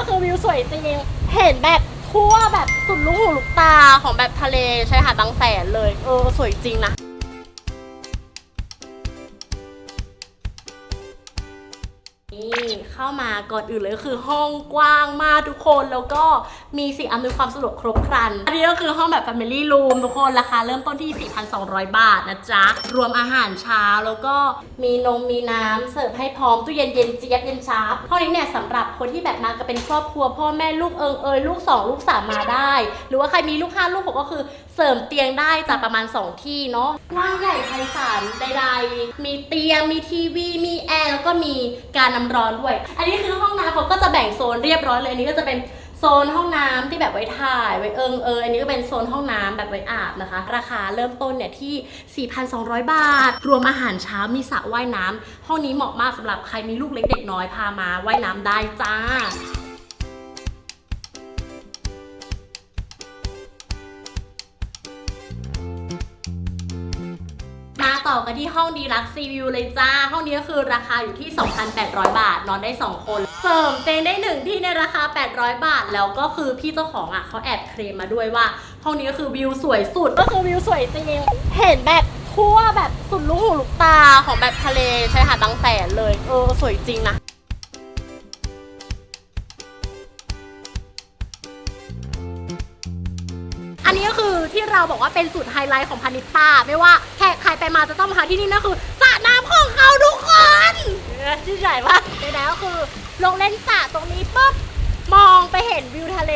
ก็คือวิวสวยจริงเห็นแบบทั่วแบบสุดลูกหูลูกตาของแบบทะเลชายหาดบางแสนเลย เออ สวยจริงนะนี่เข้ามาก่อนอื่นเลยคือห้องกว้างมากทุกคนแล้วก็มีสิ่งอำนวยความสะดวกครบครัน อันนี้ก็คือห้องแบบ Family Room ทุกคน ราคาเริ่มต้นที่ 4,200 บาทนะจ๊ะ รวมอาหารเช้าแล้วก็มีนมมีน้ำเสิร์ฟให้พร้อมตู้เย็นเย็นเจี๊ยบเย็นชาร์ปห้องนี้เนี่ยสำหรับคนที่แบบมากันเป็นครอบครัวพ่อแม่ลูกเอิงเอยลูก 2 ลูก 3 มาได้ หรือว่าใครมีลูก 5 ลูก6ก็คือเสริมเตียงได้จากประมาณ 2 ที่เนาะกว้างใหญ่ไพศาลใดๆ มีเตียงมีทีวีมีแอร์แล้วก็มีการน้ำร้อนด้วย อันนี้คือห้องน้ำเขาก็จะแบ่งโซนเรียบร้อยเลยอันนี้ก็จะเป็น โซนห้องน้ำที่แบบไว้ถ่ายไว้เอิงเอยอันนี้ก็เป็นโซนห้องน้ำแบบไว้อาบนะคะ ราคาเริ่มต้นเนี่ยที่ 4,200 บาท รวมอาหารเช้ามีสระว่ายน้ำห้องนี้เหมาะมากสำหรับใครมีลูกเล็กเด็กน้อยพามาว่ายน้ำได้จ้า ต่อกันที่ห้องดีลักซีวิวเลยจ้า ห้องนี้ก็คือราคาอยู่ที่ 2,800 บาท นอนได้ 2 คน เสริมเตียงได้หนึ่งที่ในราคา 800 บาท แล้วก็คือพี่เจ้าของอะเขาแอบเคลมมาด้วยว่า ห้องนี้ก็คือวิวสวยสุด ก็คือวิวสวยจริง เห็นแบบทั่วแบบสุดลูกหูลูกตาของแบบทะเลชายหาดบางแสนเลย เออ สวยจริงนะอันนี้ก็คือที่เราบอกว่าเป็นจุดไฮไลท์ของพานิต้า ไม่ว่าแขกใครไปมา ต้องมาหาที่นี่นั่นคือสระน้ำของเขาทุกคนชื่อใหญ่ปะใดๆก็คือลงเล่นสระตรงนี้ปุ๊บมองไปเห็นวิวทะเล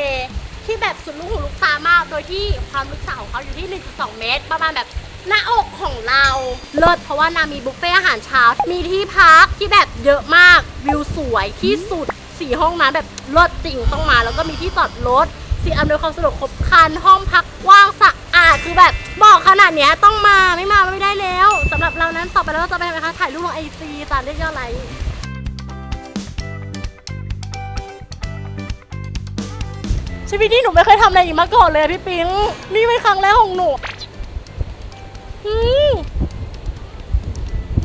ที่แบบสุดลูกหูลูกตามาก โดยที่ความลึกสระของเขาอยู่ที่ 1.2 เมตร ประมาณแบบหน้าอกของเราเลิศเพราะว่านามีบุฟเฟ่อาหารเช้า มีที่พักที่แบบเยอะมากวิวสวยที่สุดสี่ห้องน้ำแบบเลิศจริงต้องมา แล้วก็มีที่จอดรถสิ่งอำนวยความสะดวกครบครันห้องพักกว้างสะอาดคือแบบบอกขนาดเนี้ยต้องมาไม่มาไม่ได้แล้วับเรานั้นต่อไปแล้วเราจะไปทำไมคะ ถ่ายรูปลงไอจีตามเรียกยอดไลค์ชีวิตนี้หนูไม่เคยทำอะไรอย่างนี้มาก่อนเลยอะพี่ปิ๊งนี่เป็นครั้งแรกของหนูอืม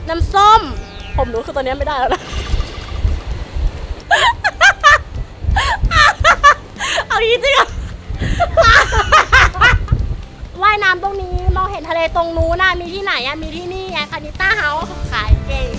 น้ำส้ม ผมรู้คือตอนนี้ไม่ได้แล้วนะ เอาจริงๆอะ ว่ายน้ำตรงนี้ มองเห็นทะเลตรงนู้นนะมีที่ไหนอะมีที่นี่ไงคานิต้าเฮาส์ขายเก่ง